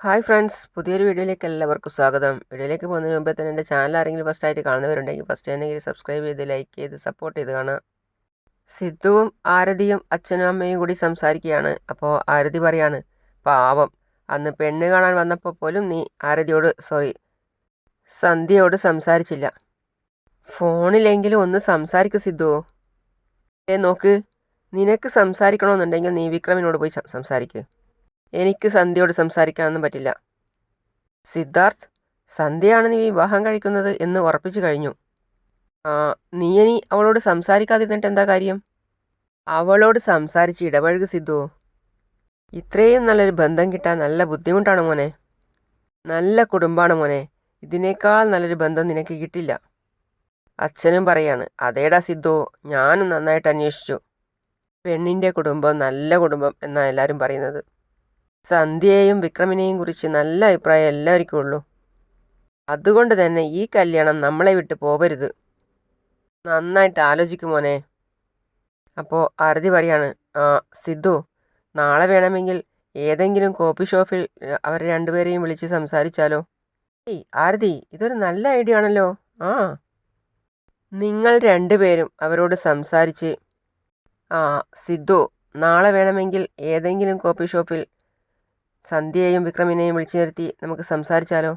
Hi friends പുതിയൊരു വീഡിയോയിലേക്ക് എല്ലാവർക്കും സ്വാഗതം. വീഡിയോയിലേക്ക് പോകുന്നതിന് മുമ്പേ തന്നെ എന്റെ ചാനൽ ആരെങ്കിലും ഫസ്റ്റ് ആയിട്ട് കാണുന്നവരുണ്ടെങ്കിൽ ഫസ്റ്റ് തന്നെ സബ്സ്ക്രൈബ് ചെയ്ത് ലൈക്ക് ചെയ്ത് സപ്പോർട്ട് ചെയ്ത് കാണാം സിദ്ധുവും ആരതിയും അച്ഛനും അമ്മയും കൂടി സംസാരിക്കുകയാണ്. അപ്പോൾ ആരതി പറയാണ് പാവം അന്ന് പെണ്ണ് കാണാൻ വന്നപ്പോൾ പോലും നീ ആരതിയോട് സോറി സന്ധ്യയോട് സംസാരിച്ചില്ല. ഫോണിലെങ്കിലും ഒന്ന് സംസാരിക്കൂ സിദ്ധു. ഏ നോക്ക് നിനക്ക് സംസാരിക്കണമെന്നുണ്ടെങ്കിൽ നീ വിക്രമിനോട് പോയി സം- സംസാരിക്ക്. എനിക്ക് സന്ധ്യയോട് സംസാരിക്കാനൊന്നും പറ്റില്ല. സിദ്ധാർത്ഥ് സന്ധ്യയാണ് നീ വിവാഹം കഴിക്കുന്നത് എന്ന് ഉറപ്പിച്ചു കഴിഞ്ഞു. നീ ഇനി അവളോട് സംസാരിക്കാതിരുന്നിട്ട് എന്താ കാര്യം? അവളോട് സംസാരിച്ച് ഇടപഴകു സിദ്ധു. ഇത്രയും നല്ലൊരു ബന്ധം കിട്ടാൻ നല്ല ബുദ്ധിമുട്ടാണ് മോനെ. നല്ല കുടുംബമാണ് മോനെ. ഇതിനേക്കാൾ നല്ലൊരു ബന്ധം നിനക്ക് കിട്ടില്ല. അച്ഛനും പറയാണ് അതേടാ സിദ്ധു ഞാനും നന്നായിട്ട് അന്വേഷിച്ചു. പെണ്ണിന്റെ കുടുംബം നല്ല കുടുംബം എന്നാണ് എല്ലാവരും പറയുന്നത്. സന്ധ്യയെയും വിക്രമിനെയും കുറിച്ച് നല്ല അഭിപ്രായം എല്ലാവർക്കും ഉള്ളൂ. അതുകൊണ്ട് തന്നെ ഈ കല്യാണം നമ്മളെ വിട്ട് പോവരുത്. നന്നായിട്ട് ആലോചിക്കും മോനെ. അപ്പോൾ ആരതി പറയാണ് സിദ്ധു നാളെ വേണമെങ്കിൽ ഏതെങ്കിലും കോപ്പി ഷോപ്പിൽ അവർ രണ്ടുപേരെയും വിളിച്ച് സംസാരിച്ചാലോ? ഏയ് ആരതി ഇതൊരു നല്ല ഐഡിയ ആണല്ലോ. ആ. നിങ്ങൾ രണ്ടുപേരും അവരോട് സംസാരിച്ച് ആ സിദ്ധു നാളെ വേണമെങ്കിൽ ഏതെങ്കിലും കോപ്പി ഷോപ്പിൽ സന്ധ്യയെയും വിക്രമിനെയും വിളിച്ചു നിർത്തി നമുക്ക് സംസാരിച്ചാലോ?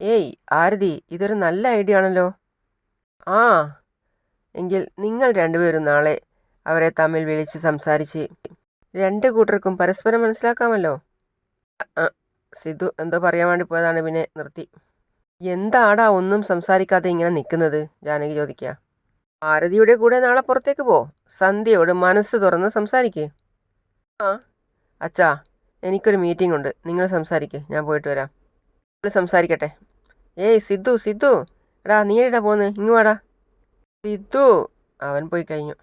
ഏയ് ആരതി ഇതൊരു നല്ല ഐഡിയ ആണല്ലോ. ആ എങ്കിൽ നിങ്ങൾ രണ്ടുപേരും നാളെ അവരെ തമ്മിൽ വിളിച്ച് സംസാരിച്ച് രണ്ട് കൂട്ടർക്കും പരസ്പരം മനസ്സിലാക്കാമല്ലോ. സിദ്ധു എന്തോ പറയാൻ വേണ്ടി പോയതാണ് പിന്നെ നിർത്തി. എന്താടാ ഒന്നും സംസാരിക്കാതെ ഇങ്ങനെ നിൽക്കുന്നത്? ജാനകി ചോദിക്കുക. ആരതിയുടെ കൂടെ നാളെ പുറത്തേക്ക് പോ. സന്ധ്യയോട് മനസ്സ് തുറന്ന് സംസാരിക്കേ. ആ അച്ഛാ എനിക്കൊരു മീറ്റിംഗ് ഉണ്ട് നിങ്ങൾ സംസാരിക്കേ. ഞാൻ പോയിട്ട് വരാം. നിങ്ങൾ സംസാരിക്കട്ടെ. ഏയ് സിദ്ധു സിദ്ധു. എടാ നീ എടാ പോകുന്നത് ഇങ്ങ് വാടാ. സിദ്ധു. അവൻ പോയി കഴിഞ്ഞു.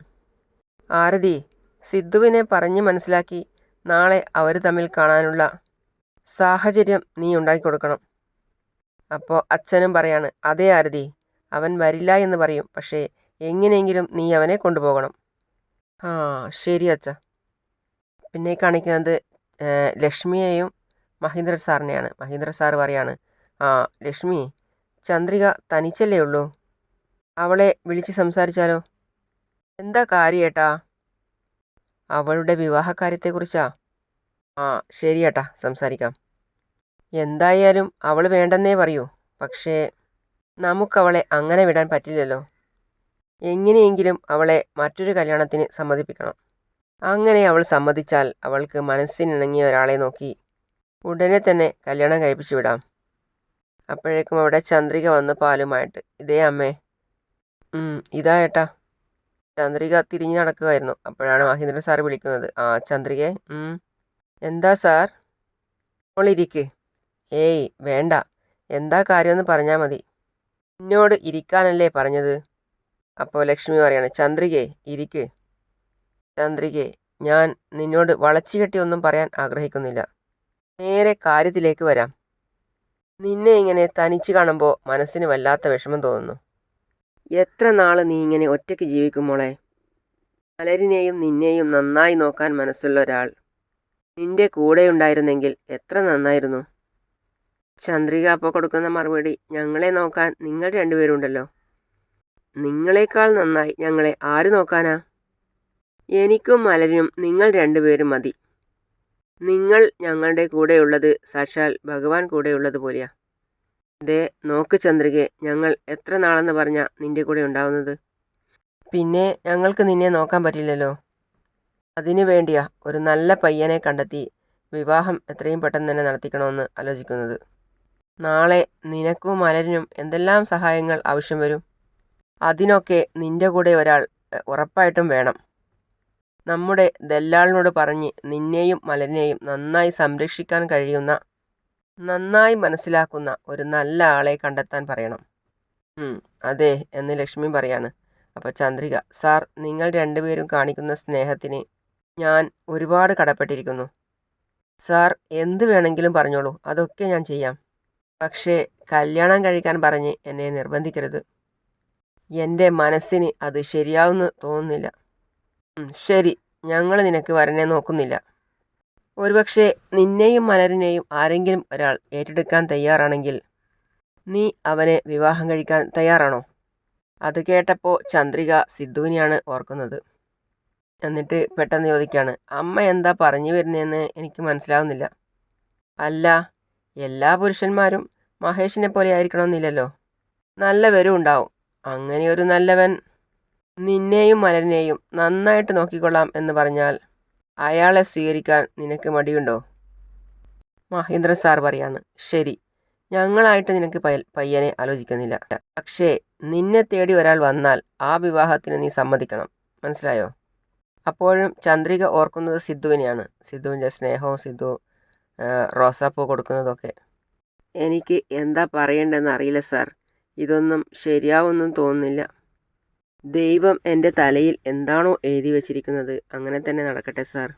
ആരതി സിദ്ധുവിനെ പറഞ്ഞ് മനസ്സിലാക്കി നാളെ അവർ തമ്മിൽ കാണാനുള്ള സാഹചര്യം നീ ഉണ്ടാക്കി കൊടുക്കണം. അപ്പോൾ അച്ഛനും പറയാണ് അതേ ആരതി അവൻ വരില്ല എന്ന് പറയും. പക്ഷേ എങ്ങനെയെങ്കിലും നീ അവനെ കൊണ്ടുപോകണം. ആ ശരി അച്ഛ. പിന്നെ കാണിക്കുന്നത് ലക്ഷ്മിയെയും മഹീന്ദ്ര സാറിനെയാണ്. മഹീന്ദ്ര സാർ പറയാണ് ആ ലക്ഷ്മി ചന്ദ്രിക തനിച്ചല്ലേ ഉള്ളൂ? അവളെ വിളിച്ച് സംസാരിച്ചാലോ? എന്താ കാര്യേട്ടാ? അവളുടെ വിവാഹകാര്യത്തെക്കുറിച്ചാ? ആ ശരിയേട്ടാ സംസാരിക്കാം. എന്തായാലും അവൾ വേണ്ടെന്നേ പറയൂ. പക്ഷേ നമുക്കവളെ അങ്ങനെ വിടാൻ പറ്റില്ലല്ലോ. എങ്ങനെയെങ്കിലും അവളെ മറ്റൊരു കല്യാണത്തിന് സമ്മതിപ്പിക്കണം. അങ്ങനെ അവൾ സമ്മതിച്ചാൽ അവൾക്ക് മനസ്സിനിണങ്ങിയ ഒരാളെ നോക്കി. ഉടനെ തന്നെ കല്യാണം കഴിപ്പിച്ചു വിടാം. അപ്പോഴേക്കും അവിടെ ചന്ദ്രിക വന്ന് പാലുമായിട്ട് ഇതേ അമ്മേ. ഇതാ ഏട്ടാ. ചന്ദ്രിക തിരിഞ്ഞു നടക്കുമായിരുന്നു അപ്പോഴാണ് മഹേന്ദ്രൻ സാർ വിളിക്കുന്നത്. ആ ചന്ദ്രികെ. എന്താ സാർ? മോളിരിക്ക് ഏയ് വേണ്ട. എന്താ കാര്യമെന്ന് പറഞ്ഞാൽ മതി. എന്നോട് ഇരിക്കാനല്ലേ പറഞ്ഞത്? അപ്പോൾ ലക്ഷ്മി പറയാണ് ചന്ദ്രികെ ഇരിക്ക്. ചന്ദ്രികെ ഞാൻ നിന്നോട് വളച്ചുകെട്ടി ഒന്നും പറയാൻ ആഗ്രഹിക്കുന്നില്ല. നേരെ കാര്യത്തിലേക്ക് വരാം. നിന്നെ ഇങ്ങനെ തനിച്ച് കാണുമ്പോൾ മനസ്സിന് വല്ലാത്ത വിഷമം തോന്നുന്നു. എത്ര നാൾ നീ ഇങ്ങനെ ഒറ്റയ്ക്ക് ജീവിക്കും പലരിനെയും നിന്നെയും നന്നായി നോക്കാൻ മനസ്സുള്ള ഒരാൾ. നിന്റെ കൂടെ ഉണ്ടായിരുന്നെങ്കിൽ എത്ര നന്നായിരുന്നു. ചന്ദ്രിക അപ്പോൾ കൊടുക്കുന്ന മറുപടി ഞങ്ങളെ നോക്കാൻ നിങ്ങൾ രണ്ടുപേരുണ്ടല്ലോ. നിങ്ങളെക്കാൾ നന്നായി ഞങ്ങളെ ആര് നോക്കാനാ? എനിക്കും മലരിനും നിങ്ങൾ രണ്ടുപേരും മതി. നിങ്ങൾ ഞങ്ങളുടെ കൂടെയുള്ളത് സാക്ഷാൽ ഭഗവാൻ കൂടെയുള്ളത് പോലെയാ. ദേ നോക്ക് ചന്ദ്രികെ ഞങ്ങൾ എത്ര നാളെന്ന് പറഞ്ഞാൽ നിന്റെ കൂടെ ഉണ്ടാവുന്നത്? പിന്നെ ഞങ്ങൾക്ക് നിന്നെ നോക്കാൻ പറ്റില്ലല്ലോ. അതിനു വേണ്ടിയാ ഒരു നല്ല പയ്യനെ കണ്ടെത്തി വിവാഹം എത്രയും പെട്ടെന്ന് തന്നെ നടത്തിക്കണമെന്ന് ആലോചിക്കുന്നത്. നാളെ നിനക്കും മലരിനും എന്തെല്ലാം സഹായങ്ങൾ ആവശ്യം വരും? അതിനൊക്കെ നിന്റെ കൂടെ ഒരാൾ ഉറപ്പായിട്ടും വേണം. നമ്മുടെ ദല്ലാളിനോട് പറഞ്ഞ് നിന്നെയും മലനെയും നന്നായി സംരക്ഷിക്കാൻ കഴിയുന്ന നന്നായി മനസ്സിലാക്കുന്ന ഒരു നല്ല ആളെ കണ്ടെത്താൻ പറയണം. അതെ എന്ന് ലക്ഷ്മി പറയാണ്. അപ്പോൾ ചന്ദ്രിക സാർ നിങ്ങൾ രണ്ടുപേരും കാണിക്കുന്ന സ്നേഹത്തിന് ഞാൻ ഒരുപാട് കടപ്പെട്ടിരിക്കുന്നു. സാർ എന്ത് വേണമെങ്കിലും പറഞ്ഞോളൂ അതൊക്കെ ഞാൻ ചെയ്യാം. പക്ഷേ കല്യാണം കഴിക്കാൻ പറഞ്ഞ് എന്നെ നിർബന്ധിക്കരുത്. എന്റെ മനസ്സിന് അത് ശരിയാവുമെന്ന് തോന്നുന്നില്ല. ശരി. ഞങ്ങൾ നിനക്ക് വരനെ നോക്കുന്നില്ല. ഒരുപക്ഷെ നിന്നെയും മലരിനെയും ആരെങ്കിലും ഒരാൾ ഏറ്റെടുക്കാൻ തയ്യാറാണെങ്കിൽ നീ അവനെ വിവാഹം കഴിക്കാൻ തയ്യാറാണോ? അത് കേട്ടപ്പോൾ ചന്ദ്രിക സിദ്ധുവിനെയാണ് ഓർക്കുന്നത്. എന്നിട്ട് പെട്ടെന്ന് ചോദിക്കുകയാണ് അമ്മ എന്താ പറഞ്ഞു വരുന്നതെന്ന് എനിക്ക് മനസ്സിലാവുന്നില്ല. അല്ല എല്ലാ പുരുഷന്മാരും മഹേഷിനെ പോലെ ആയിരിക്കണമെന്നില്ലല്ലോ. നല്ലവരും ഉണ്ടാവും. അങ്ങനെയൊരു നല്ലവൻ നിന്നെയും മലരിനെയും നന്നായിട്ട് നോക്കിക്കൊള്ളാം എന്ന് പറഞ്ഞാൽ അയാളെ സ്വീകരിക്കാൻ നിനക്ക് മടിയുണ്ടോ? മഹേന്ദ്രൻ സാർ പറയാണ് ശരി ഞങ്ങളായിട്ട് നിനക്ക് പയ്യനെ ആലോചിക്കുന്നില്ല. പക്ഷേ നിന്നെ തേടി ഒരാൾ വന്നാൽ ആ വിവാഹത്തിന് നീ സമ്മതിക്കണം. മനസ്സിലായോ? അപ്പോഴും ചന്ദ്രിക ഓർക്കുന്നത് സിദ്ധുവിനെയാണ്. സിദ്ധുവിന്റെ സ്നേഹവും സിദ്ധു റോസാപ്പൂ കൊടുക്കുന്നതൊക്കെ. എനിക്ക് എന്താ പറയേണ്ടതെന്ന് അറിയില്ല സാർ. ഇതൊന്നും ശരിയാവൊന്നും തോന്നുന്നില്ല. ദൈവം എന്റെ തലയിൽ എന്താണോ എഴുതി വച്ചിരിക്കുന്നത് അങ്ങനെ തന്നെ നടക്കട്ടെ സാർ.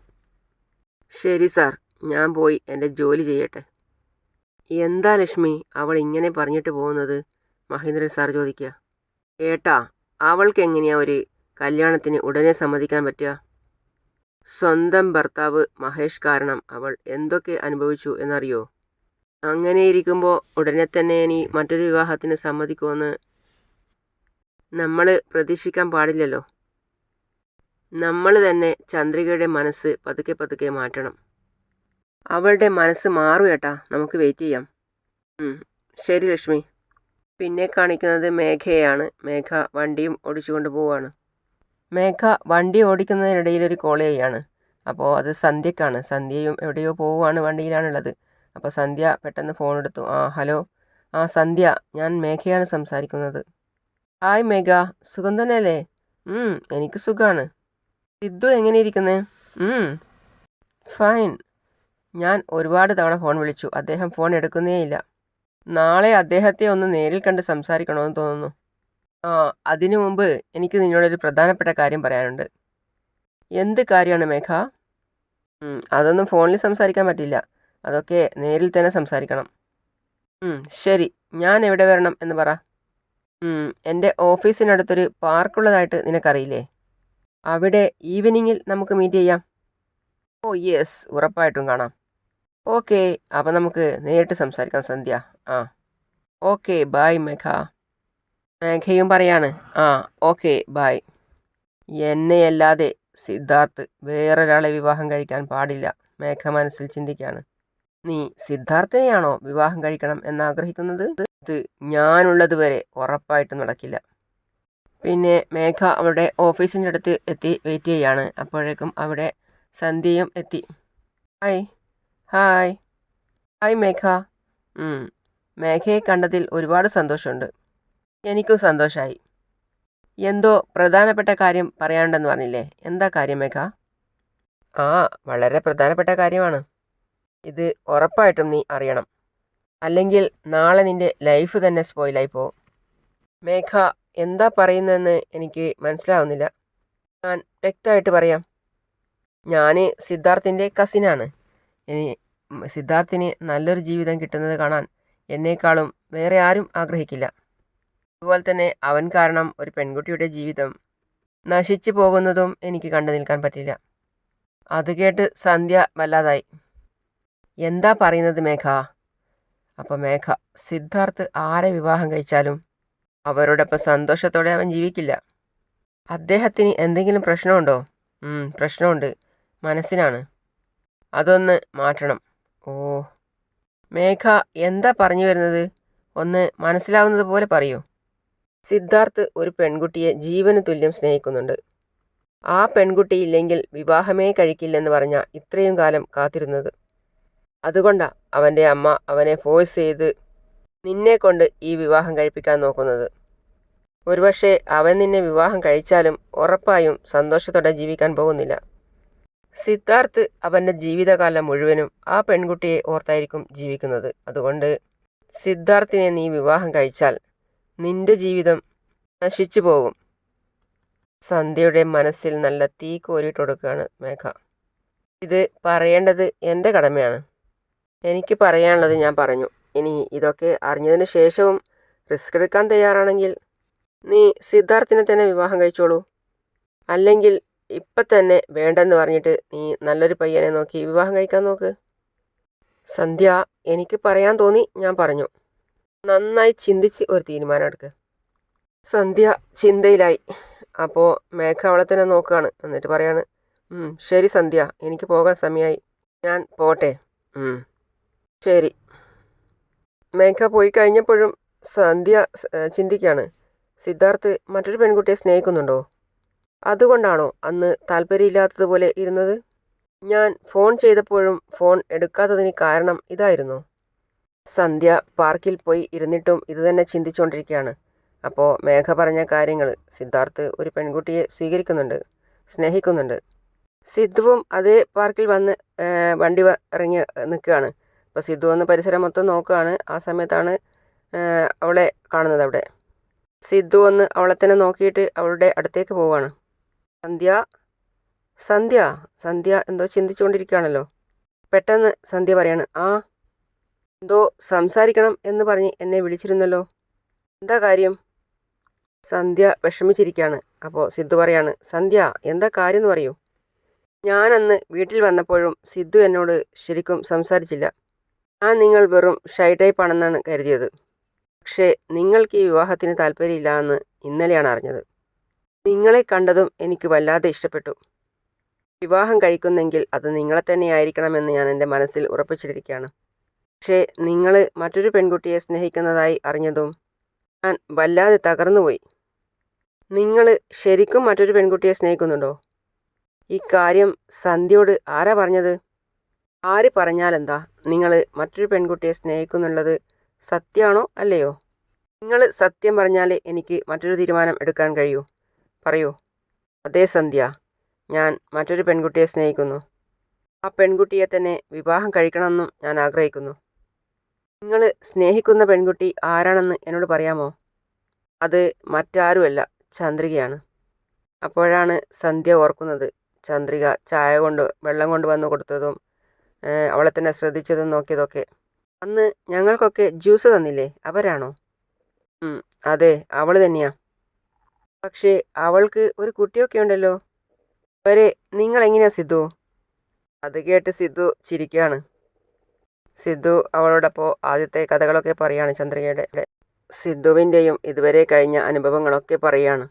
ശരി സാർ. ഞാൻ പോയി എന്റെ ജോലി ചെയ്യട്ടെ. എന്താ ലക്ഷ്മി അവൾ ഇങ്ങനെ പറഞ്ഞിട്ട് പോകുന്നത്? മഹേന്ദ്രൻ സാർ ചോദിക്കുക. ഏട്ടാ അവൾക്ക് എങ്ങനെയാ ഒരു കല്യാണത്തിന് ഉടനെ സമ്മതിക്കാൻ പറ്റുക? സ്വന്തം ഭർത്താവ് മഹേഷ് കാരണം അവൾ എന്തൊക്കെ അനുഭവിച്ചു എന്നറിയോ? അങ്ങനെ ഇരിക്കുമ്പോൾ ഉടനെ തന്നെ ഇനി മറ്റൊരു വിവാഹത്തിന് സമ്മതിക്കുമെന്ന് നമ്മൾ പ്രതീക്ഷിക്കാൻ പാടില്ലല്ലോ. നമ്മൾ തന്നെ ചന്ദ്രികയുടെ മനസ്സ് പതുക്കെ പതുക്കെ മാറ്റണം. അവളുടെ മനസ്സ് മാറും ഏട്ടാ. നമുക്ക് വെയിറ്റ് ചെയ്യാം. ശരി ലക്ഷ്മി. പിന്നെ കാണിക്കുന്നത് മേഘയാണ്. മേഘ വണ്ടിയും ഓടിച്ചുകൊണ്ട് പോവുകയാണ്. മേഘ വണ്ടി ഓടിക്കുന്നതിനിടയിൽ ഒരു കോൾ ചെയ്യാണ്. അപ്പോൾ അത് സന്ധ്യക്കാണ്. സന്ധ്യയും എവിടെയോ പോവുകയാണ് വണ്ടിയിലാണുള്ളത്. അപ്പോൾ സന്ധ്യ പെട്ടെന്ന് ഫോൺ എടുത്തു. ആ ഹലോ ആ സന്ധ്യ. ഞാൻ മേഘയാണ് സംസാരിക്കുന്നത്. ഹായ് മേഘ സുഖം തന്നെയല്ലേ? എനിക്ക് സുഖമാണ് സിദ്ധു എങ്ങനെ ഇരിക്കുന്നേ? ഫൈൻ ഞാൻ ഒരുപാട് തവണ ഫോൺ വിളിച്ചു. അദ്ദേഹം ഫോൺ എടുക്കുന്നേയില്ല നാളെ അദ്ദേഹത്തെ ഒന്ന് നേരിൽ കണ്ട് സംസാരിക്കണമെന്ന് തോന്നുന്നു. ആ അതിനു മുമ്പ് എനിക്ക് നിന്നോടൊരു പ്രധാനപ്പെട്ട കാര്യം പറയാനുണ്ട്. എന്ത് കാര്യമാണ് മേഘ? അതൊന്നും ഫോണിൽ സംസാരിക്കാൻ പറ്റില്ല. അതൊക്കെ നേരിൽ തന്നെ സംസാരിക്കണം. ശരി. ഞാൻ എവിടെ വരണം എന്ന് പറ. എന്റെ ഓഫീസിനടുത്തൊരു പാർക്കുള്ളതായിട്ട് നിനക്കറിയില്ലേ? അവിടെ ഈവനിങ്ങിൽ നമുക്ക് മീറ്റ് ചെയ്യാം. ഓ യെസ് ഉറപ്പായിട്ടും കാണാം. ഓക്കെ അപ്പം നമുക്ക് നേരിട്ട് സംസാരിക്കാം സന്ധ്യ. ആ. Okay bye Megha. മേഘയും പറയാണ്. ആ ഓക്കെ ബായ് എന്നെയല്ലാതെ സിദ്ധാർത്ഥ് വേറൊരാളെ വിവാഹം കഴിക്കാൻ പാടില്ല മേഘ മനസ്സിൽ ചിന്തിക്കുകയാണ്. നീ സിദ്ധാർത്ഥനെയാണോ വിവാഹം കഴിക്കണം എന്നാഗ്രഹിക്കുന്നത്? ഇത് ഞാനുള്ളത് വരെ ഉറപ്പായിട്ടും നടക്കില്ല. പിന്നെ മേഘ അവളുടെ ഓഫീസിന്റെ അടുത്ത് എത്തി വെയിറ്റ് ചെയ്യാണ്. അപ്പോഴേക്കും അവിടെ സന്ധ്യയും എത്തി. ഹായ്. ഹായ്. ഹായ് മേഘ. മേഘയെ കണ്ടതിൽ ഒരുപാട് സന്തോഷമുണ്ട്. എനിക്കും സന്തോഷമായി എന്തോ പ്രധാനപ്പെട്ട കാര്യം പറയാനുണ്ടെന്ന് പറഞ്ഞില്ലേ? എന്താ കാര്യം മേഘ? ആ വളരെ പ്രധാനപ്പെട്ട കാര്യമാണ്. ഇത് ഉറപ്പായിട്ടും നീ അറിയണം. അല്ലെങ്കിൽ നാളെ നിന്റെ ലൈഫ് തന്നെ സ്പോയിലായി പോകും മേഘ എന്താ പറയുന്നതെന്ന് എനിക്ക് മനസ്സിലാവുന്നില്ല. ഞാൻ വ്യക്തമായിട്ട് പറയാം. ഞാൻ സിദ്ധാർത്ഥിന്റെ കസിനാണ് ഇനി സിദ്ധാർത്ഥിന് നല്ലൊരു ജീവിതം കിട്ടുന്നത് കാണാൻ എന്നേക്കാളും വേറെ ആരും ആഗ്രഹിക്കില്ല. അതുപോലെ തന്നെ അവൻ കാരണം ഒരു പെൺകുട്ടിയുടെ ജീവിതം നശിച്ചു പോകുന്നതും എനിക്ക് കണ്ടു നിൽക്കാൻ പറ്റില്ല. അത് കേട്ട് സന്ധ്യ വല്ലാതായി. എന്താ പറയുന്നത് മേഘ? അപ്പം മേഘ സിദ്ധാർത്ഥ് ആരെ വിവാഹം കഴിച്ചാലും അവരോടൊപ്പം സന്തോഷത്തോടെ അവൻ ജീവിക്കില്ല. അദ്ദേഹത്തിന് എന്തെങ്കിലും പ്രശ്നമുണ്ടോ? പ്രശ്നമുണ്ട്. മനസ്സിനാണ്. അതൊന്ന് മാറ്റണം. ഓ. മേഘ എന്താ പറഞ്ഞു വരുന്നത്? ഒന്ന് മനസ്സിലാവുന്നത് പോലെ പറയൂ. സിദ്ധാർത്ഥ് ഒരു പെൺകുട്ടിയെ ജീവന് തുല്യം സ്നേഹിക്കുന്നുണ്ട്. ആ പെൺകുട്ടി ഇല്ലെങ്കിൽ വിവാഹമേ കഴിക്കില്ലെന്ന് പറഞ്ഞ ഇത്രയും കാലം കാത്തിരുന്നത് അതുകൊണ്ടാണ് അവന്റെ അമ്മ അവനെ ഫോഴ്സ് ചെയ്ത് നിന്നെ കൊണ്ട് ഈ വിവാഹം കഴിപ്പിക്കാൻ നോക്കുന്നത്. ഒരുപക്ഷെ അവൻ നിന്നെ വിവാഹം കഴിച്ചാലും ഉറപ്പായും സന്തോഷത്തോടെ ജീവിക്കാൻ പോകുന്നില്ല. സിദ്ധാർത്ഥ് അവന്റെ ജീവിതകാലം മുഴുവനും ആ പെൺകുട്ടിയെ ഓർത്തായിരിക്കും ജീവിക്കുന്നത്. അതുകൊണ്ട് സിദ്ധാർത്ഥിനെ നീ വിവാഹം കഴിച്ചാൽ നിന്റെ ജീവിതം നശിച്ചു പോകും. സന്ധ്യയുടെ മനസ്സിൽ നല്ല തീ കോരിയിട്ട് കൊടുക്കുകയാണ് മേഘ. ഇത് പറയേണ്ടത് എന്റെ കടമയാണ്. എനിക്ക് പറയാനുള്ളത് ഞാൻ പറഞ്ഞു. ഇനി ഇതൊക്കെ അറിഞ്ഞതിന് ശേഷവും റിസ്ക് എടുക്കാൻ തയ്യാറാണെങ്കിൽ നീ സിദ്ധാർത്ഥിനെ തന്നെ വിവാഹം കഴിച്ചോളൂ. അല്ലെങ്കിൽ ഇപ്പം തന്നെ വേണ്ടെന്ന് പറഞ്ഞിട്ട് നീ നല്ലൊരു പയ്യനെ നോക്കി വിവാഹം കഴിക്കാൻ നോക്ക്. സന്ധ്യ എനിക്ക് പറയാൻ തോന്നി ഞാൻ പറഞ്ഞു. നന്നായി ചിന്തിച്ച് ഒരു തീരുമാനം എടുക്കുക സന്ധ്യ ചിന്തയിലായി. അപ്പോൾ മേഘ അവളെ തന്നെ നോക്കുകയാണ് എന്നിട്ട് പറയാണ് "ഉം, ശരി സന്ധ്യ എനിക്ക് പോകാൻ സമയമായി ഞാൻ പോട്ടെ. ശരി. മേഘ പോയി കഴിഞ്ഞപ്പോഴും സന്ധ്യ ചിന്തിക്കുകയാണ് സിദ്ധാർത്ഥ് മറ്റൊരു പെൺകുട്ടിയെ സ്നേഹിക്കുന്നുണ്ടോ? അതുകൊണ്ടാണോ അന്ന് താല്പര്യമില്ലാത്തതുപോലെ ഇരുന്നത്? ഞാൻ ഫോൺ ചെയ്തപ്പോഴും ഫോൺ എടുക്കാത്തതിന് കാരണം ഇതായിരുന്നു. സന്ധ്യ പാർക്കിൽ പോയി ഇരുന്നിട്ടും ഇതുതന്നെ ചിന്തിച്ചുകൊണ്ടിരിക്കുകയാണ് അപ്പോൾ മേഘ പറഞ്ഞ കാര്യങ്ങൾ സിദ്ധാർത്ഥ് ഒരു പെൺകുട്ടിയെ സ്വീകരിക്കുന്നുണ്ട് സ്നേഹിക്കുന്നുണ്ട്. സിദ്ധുവും അതേ പാർക്കിൽ വന്ന് വണ്ടി ഇറങ്ങി നിൽക്കുകയാണ്. അപ്പോൾ സിദ്ധു വന്ന് പരിസരം മൊത്തം നോക്കുകയാണ് ആ സമയത്താണ് അവളെ കാണുന്നത് അവിടെ. സിദ്ധു വന്ന് അവളെ തന്നെ നോക്കിയിട്ട് അവളുടെ അടുത്തേക്ക് പോവുകയാണ് സന്ധ്യ സന്ധ്യ സന്ധ്യ എന്തോ ചിന്തിച്ചുകൊണ്ടിരിക്കുകയാണല്ലോ. പെട്ടെന്ന് സന്ധ്യ പറയാണ് ആ എന്തോ സംസാരിക്കണം എന്ന് പറഞ്ഞ് എന്നെ വിളിച്ചിരുന്നല്ലോ. എന്താ കാര്യം? സന്ധ്യ വിഷമിച്ചിരിക്കുകയാണ്. അപ്പോൾ സിദ്ധു പറയാണ് സന്ധ്യ എന്താ കാര്യം എന്ന് പറയൂ. ഞാനന്ന് വീട്ടിൽ വന്നപ്പോഴും സിദ്ധു എന്നോട് ശരിക്കും സംസാരിച്ചില്ല. ഞാൻ നിങ്ങൾ വെറും ഷൈ ടൈപ്പാണെന്നാണ് കരുതിയത്. പക്ഷേ നിങ്ങൾക്ക് ഈ വിവാഹത്തിന് താല്പര്യമില്ല എന്ന് ഇന്നലെയാണ് അറിഞ്ഞത്. നിങ്ങളെ കണ്ടതും എനിക്ക് വല്ലാതെ ഇഷ്ടപ്പെട്ടു. വിവാഹം കഴിക്കുന്നെങ്കിൽ അത് നിങ്ങളെ തന്നെ ആയിരിക്കണമെന്ന് ഞാൻ എന്റെ മനസ്സിൽ ഉറപ്പിച്ചിരിക്കുകയാണ് പക്ഷേ നിങ്ങൾ മറ്റൊരു പെൺകുട്ടിയെ സ്നേഹിക്കുന്നതായി അറിഞ്ഞതും ഞാൻ വല്ലാതെ തകർന്നുപോയി. നിങ്ങൾ ശരിക്കും മറ്റൊരു പെൺകുട്ടിയെ സ്നേഹിക്കുന്നുണ്ടോ? ഈ കാര്യം സന്ധ്യയോട് ആരാ പറഞ്ഞത്? ആര് പറഞ്ഞാലെന്താ? നിങ്ങൾ മറ്റൊരു പെൺകുട്ടിയെ സ്നേഹിക്കുന്നുള്ളത് സത്യമാണോ അല്ലയോ? നിങ്ങൾ സത്യം പറഞ്ഞാൽ എനിക്ക് മറ്റൊരു തീരുമാനം എടുക്കാൻ കഴിയൂ. പറയൂ. അതേ സന്ധ്യ. ഞാൻ മറ്റൊരു പെൺകുട്ടിയെ സ്നേഹിക്കുന്നു. ആ പെൺകുട്ടിയെ തന്നെ വിവാഹം കഴിക്കണമെന്നും ഞാൻ ആഗ്രഹിക്കുന്നു. നിങ്ങൾ സ്നേഹിക്കുന്ന പെൺകുട്ടി ആരാണെന്ന് എന്നോട് പറയാമോ? അത് മറ്റാരുമല്ല ചന്ദ്രികയാണ്. അപ്പോഴാണ് സന്ധ്യ ഓർക്കുന്നത്. ചന്ദ്രിക ചായ കൊണ്ട് വെള്ളം കൊണ്ടുവന്ന് കൊടുത്തതും അവളെ തന്നെ ശ്രദ്ധിച്ചതും നോക്കിയതൊക്കെ. അന്ന് ഞങ്ങൾക്കൊക്കെ ജ്യൂസ് തന്നില്ലേ? അവരാണോ? അതെ അവൾ തന്നെയാ. പക്ഷേ അവൾക്ക് ഒരു കുട്ടിയൊക്കെ ഉണ്ടല്ലോ. വരെ നിങ്ങളെങ്ങനെയാ സിദ്ധു? അത് കേട്ട് സിദ്ധു ചിരിക്കുകയാണ് സിദ്ധു അവളോടൊപ്പോൾ ആദ്യത്തെ കഥകളൊക്കെ പറയാണ് ചന്ദ്രികയുടെ. സിദ്ധുവിന്റെയും ഇതുവരെ കഴിഞ്ഞ അനുഭവങ്ങളൊക്കെ പറയാണ്.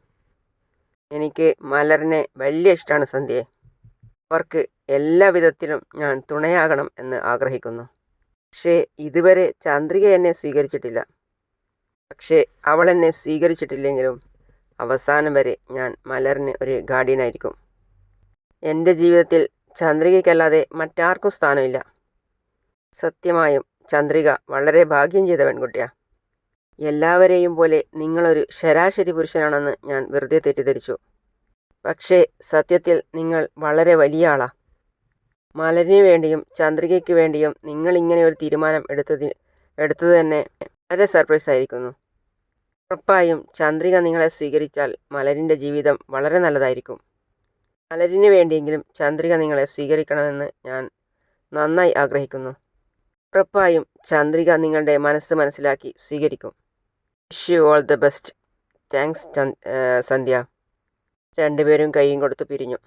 എനിക്ക് മലറിനെ വലിയ ഇഷ്ടമാണ് സന്ധ്യയെ. അവർക്ക് എല്ലാ വിധത്തിലും ഞാൻ തുണയാകണം എന്ന് ആഗ്രഹിക്കുന്നു. പക്ഷേ ഇതുവരെ ചന്ദ്രിക എന്നെ സ്വീകരിച്ചിട്ടില്ല. പക്ഷേ അവൾ എന്നെ സ്വീകരിച്ചിട്ടില്ലെങ്കിലും അവസാനം വരെ ഞാൻ മലറിന് ഒരു ഗാർഡിയനായിരിക്കും. എന്റെ ജീവിതത്തിൽ ചന്ദ്രികയ്ക്കല്ലാതെ മറ്റാർക്കും സ്ഥാനമില്ല. സത്യമായും ചന്ദ്രിക വളരെ ഭാഗ്യം ചെയ്ത പെൺകുട്ടിയാണ് എല്ലാവരെയും പോലെ നിങ്ങളൊരു ശരാശരി പുരുഷനാണെന്ന് ഞാൻ വെറുതെ തെറ്റിദ്ധരിച്ചു. പക്ഷേ സത്യത്തിൽ നിങ്ങൾ വളരെ വലിയ ആളാ. മലരിന് വേണ്ടിയും ചന്ദ്രികയ്ക്ക് വേണ്ടിയും നിങ്ങൾ ഇങ്ങനെ ഒരു തീരുമാനം എടുത്തതി എടുത്തത് തന്നെ വളരെ സർപ്രൈസ് ആയിരിക്കുന്നു. ഉറപ്പായും ചന്ദ്രിക നിങ്ങളെ സ്വീകരിച്ചാൽ മലരിന്റെ ജീവിതം വളരെ നല്ലതായിരിക്കും. മലരിന് വേണ്ടിയെങ്കിലും ചന്ദ്രിക നിങ്ങളെ സ്വീകരിക്കണമെന്ന് ഞാൻ നന്നായി ആഗ്രഹിക്കുന്നു. ഉറപ്പായും ചന്ദ്രിക നിങ്ങളുടെ മനസ്സ് മനസ്സിലാക്കി സ്വീകരിക്കും. Wish you all the best thanks Sandhya. രണ്ടുപേരും കൈയും കൊടുത്ത് പിരിഞ്ഞു.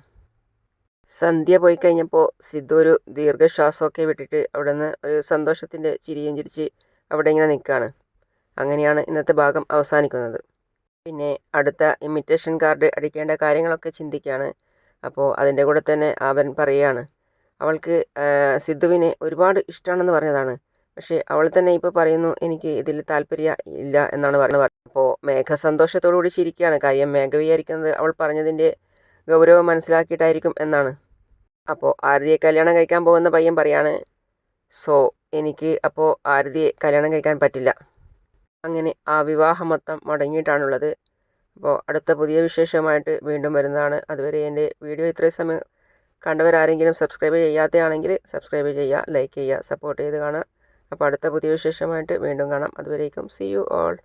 സന്ധ്യ പോയി കഴിഞ്ഞപ്പോൾ സിദ്ധു ഒരു ദീർഘശ്വാസമൊക്കെ വിട്ടിട്ട് അവിടെ നിന്ന് ഒരു സന്തോഷത്തിന്റെ ചിരിയും ചിരിച്ച് അവിടെ ഇങ്ങനെ നിൽക്കുകയാണ് അങ്ങനെയാണ് ഇന്നത്തെ ഭാഗം അവസാനിക്കുന്നത്. പിന്നെ അടുത്ത ഇമിറ്റേഷൻ കാർഡ് അടിക്കേണ്ട കാര്യങ്ങളൊക്കെ ചിന്തിക്കുകയാണ് അപ്പോൾ അതിന്റെ കൂടെ തന്നെ അവൻ പറയുകയാണ്. അവൾക്ക് സിദ്ധുവിനെ ഒരുപാട് ഇഷ്ടമാണെന്ന് പറഞ്ഞതാണ്. പക്ഷേ അവൾ തന്നെ ഇപ്പോൾ പറയുന്നു എനിക്ക് ഇതിൽ താല്പര്യം ഇല്ല എന്നാണ് പറഞ്ഞത്. അപ്പോൾ മേഘ സന്തോഷത്തോടു കൂടി ചിരിക്കുകയാണ്. കാര്യം മേഘ വിചാരിക്കുന്നത് അവൾ പറഞ്ഞതിന്റെ ഗൗരവം മനസ്സിലാക്കിയിട്ടായിരിക്കും എന്നാണ്. അപ്പോൾ ആരതിയെ കല്യാണം കഴിക്കാൻ പോകുന്ന പയ്യൻ പറയാണ് സോ എനിക്ക് അപ്പോൾ ആരതിയെ കല്യാണം കഴിക്കാൻ പറ്റില്ല. അങ്ങനെ ആ വിവാഹം മൊത്തം മുടങ്ങിയിട്ടാണുള്ളത്. അപ്പോൾ അടുത്ത പുതിയ വിശേഷമായിട്ട് വീണ്ടും വരുന്നതാണ്. അതുവരെ എന്റെ വീഡിയോ ഇത്രയും സമയം കണ്ടവരാരെങ്കിലും സബ്സ്ക്രൈബ് ചെയ്യാത്തയാണെങ്കിൽ സബ്സ്ക്രൈബ് ചെയ്യുക ലൈക്ക് ചെയ്യുക സപ്പോർട്ട് ചെയ്ത് കാണുക. അപ്പോൾ അടുത്ത പുതിയ വിശേഷമായിട്ട് വീണ്ടും കാണാം. അതുവരേക്കും സി യു ഓൾ.